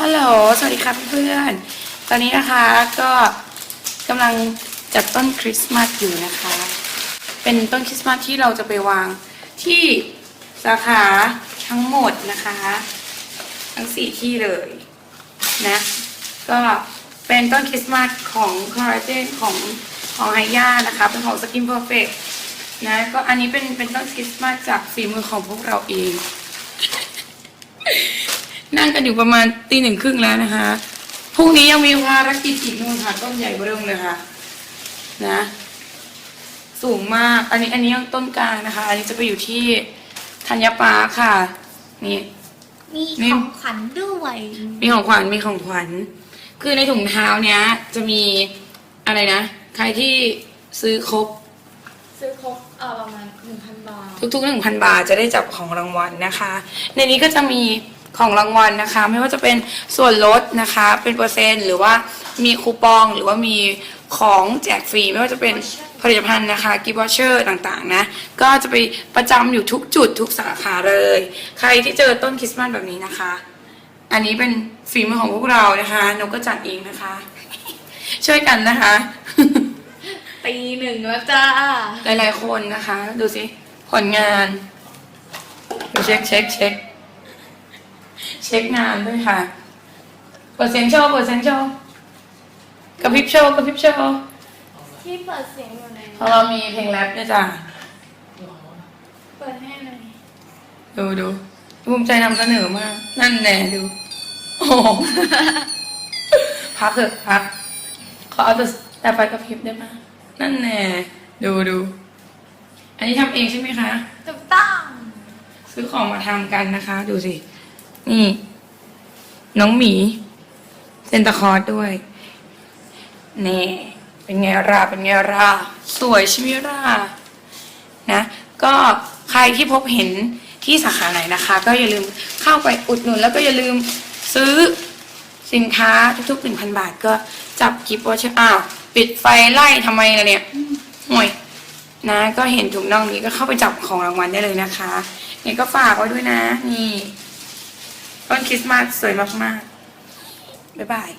ฮัลโหล สวัสดีครับเพื่อน ตอนนี้นะคะก็กำลังจัดต้นคริสต์มาสอยู่นะคะ เป็นต้นคริสต์มาสที่เราจะไปวางที่สาขาทั้งหมดนะคะ ทั้งสี่ที่เลยนะ ก็เป็นต้นคริสต์มาสของคอลลาเจนของของไฮย่านะคะ เป็นของสกินเพอร์เฟกนะ ก็อันนี้เป็นเป็นต้นคริสต์มาสจากฝีมือของพวกเราเอง นั่งกันอยู่ประมาณตีหนึ่งครึ่งแล้วนะคะพรุ่งนี้ยังมีภารกิจอีกนู่นค่ะ ต้นใหญ่เริ่มเลยค่ะ นะ สูงมาก อันนี้ อันนี้ยังต้นกลางนะคะ อันนี้จะไปอยู่ที่ธัญปาค่ะ นี่ มีนี่ของขวัญด้วย มีของขวัญมีของขวัญคือในถุงเท้าเนี้ย จะมีอะไรนะ ใครที่ซื้อครบ ซื้อครบเอ่อประมาณหนึ่งพันบาท ทุกๆหนึ่งพันบาทจะได้จับของรางวัลนะคะ ในนี้ก็จะมี ของรางวัลนะคะ ไม่ว่าจะเป็นส่วนลดนะคะ เป็นเปอร์เซ็นต์หรือว่ามีคูปองหรือว่ามีของแจกฟรีไม่ว่าจะเป็นผลิตภัณฑ์นะคะกิฟต์วอเชอร์ต่างๆ นะ ก็จะไปประจำอยู่ทุกจุดทุกสาขาเลย ใครที่เจอต้นคริสต์มาสแบบนี้นะคะ อันนี้เป็นฝีมือของพวกเรานะคะนกก็จัดเองนะคะ ช่วยกันนะคะปีหนึ่งแล้วจ้า หลายๆคนนะคะ ดูสิ ผลงานดูเช็คเช็คเช็ค เช็คงานด้วยค่ะเปิดเสียงโชว์เปิดเสียงโชว์กระพริบโชว์กระพริบโชว์ที่เปิดเสียงอยู่ไหนของเรามีเพลงแรปด้วยจ้ะเปิดให้หน่อยดูดูภูมิใจนำเสนอมาก นั่นแน่ดู โอ้โหพักเถอะพักขอเอาแต่แต่ไฟกระพริบได้ไหมนั่นแน่ดูดู อันนี้ทำเองใช่ไหมคะถูกต้อง ซื้อของมาทำกันนะคะ ดูสิ นี่ น้องหมีเซนตาคอร์ด้วยนี่เป็นไงราเป็นไงราสวยใช่ไหมรานะ ก็ใครที่พบเห็นที่สาขาไหนนะคะ ก็อย่าลืมเข้าไปอุดหนุน แล้วก็อย่าลืมซื้อสินค้าทุกๆหนึ่งพันบาทก็จับกิฟต์วอชอ้าวปิดไฟไล่ทำไมล่ะเนี่ยห่วยนะ ก็เห็นถุงน่องนี้ก็เข้าไปจับของรางวัลได้เลยนะคะเนี่ยก็ฝากไว้ด้วยนะ นี่ ต้นคริสต์มาสสวยมาก ๆ บ๊ายบาย